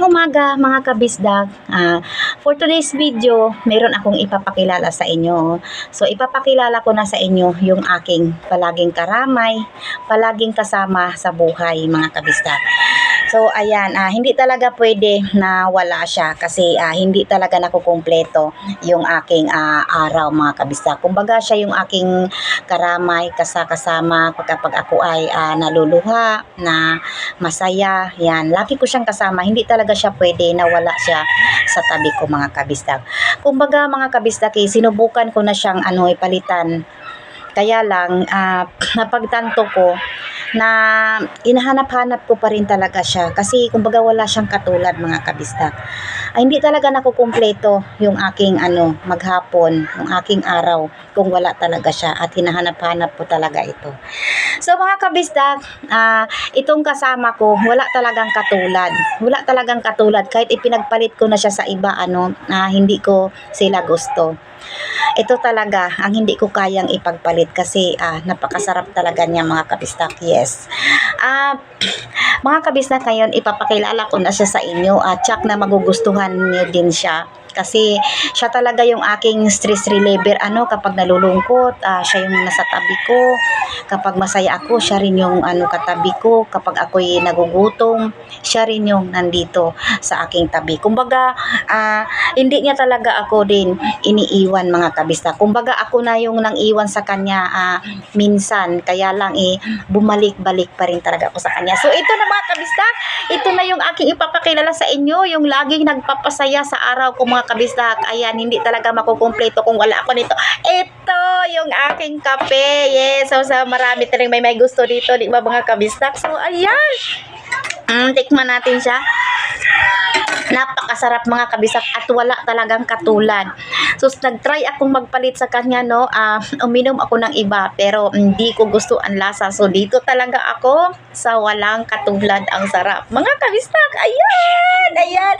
Magandang umaga mga kabisdag. Ah, for today's video, meron akong ipapakilala sa inyo. So ipapakilala ko na sa inyo yung aking palaging karamay, palaging kasama sa buhay mga kabisdag. So ayan, ah, hindi talaga pwede na wala siya kasi ah, hindi talaga nakukumpleto yung aking ah, araw mga kabisdag. Kumbaga siya yung aking karamay, kasakasama kapag ako ay ah, naluluha, na masaya, yan. Lagi ko siyang kasama. Hindi talaga siya pwede na wala siya sa tabi ko mga kabisdak. Kumbaga mga kabisdak, eh, sinubukan ko na siyang ano, ipalitan. Kaya lang, ah, napagtanto ko na inahanap-hanap ko pa rin talaga siya kasi kumbaga wala siyang katulad mga kabisdak. Ay hindi talaga nakukumpleto yung aking ano maghapon, yung aking araw kung wala talaga siya at hinahanap-hanap ko talaga ito. So mga kabisdak, ah, itong kasama ko, wala talagang katulad. Wala talagang katulad kahit ipinagpalit ko na siya sa iba ano, na hindi ko sila gusto. Ito talaga ang hindi ko kayang ipagpalit kasi ah, napakasarap talaga niya mga kabistak. Yes. Ah, mga kabistak ngayon ipapakilala ko na siya sa inyo at tsak na magugustuhan niyo din siya kasi siya talaga yung aking stress reliever. Ano kapag nalulungkot ah, siya yung nasa tabi ko. Kapag masaya ako siya rin yung ano katabi ko. Kapag ako'y nagugutom siya rin yung nandito sa aking tabi. Kumbaga ah, hindi niya talaga ako din iniiwan mga kabista. Kumbaga ako na yung nang iwan sa kanya ah, minsan. Kaya lang eh bumalik-balik pa rin talaga ako sa kanya. So ito na mga kabista. Ito na yung aking ipapakilala sa inyo yung laging nagpapasaya sa araw ko mga kabistak. Ayan hindi talaga makukumpleto kung wala ako nito. Ito yung aking kape. Yes so sa marami talagang may may gusto dito di ba mga kabistak? So ayan! Mm, tikman natin siya. Napakasarap mga kabisak at wala talagang katulad. So nag-try akong magpalit sa kanya no, ah, uminom ako ng iba pero hindi ko gusto ang lasa. So dito talaga ako sa walang katulad. Ang sarap. Mga kabistak, ayan, ayan.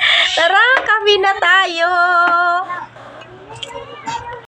Na tayo.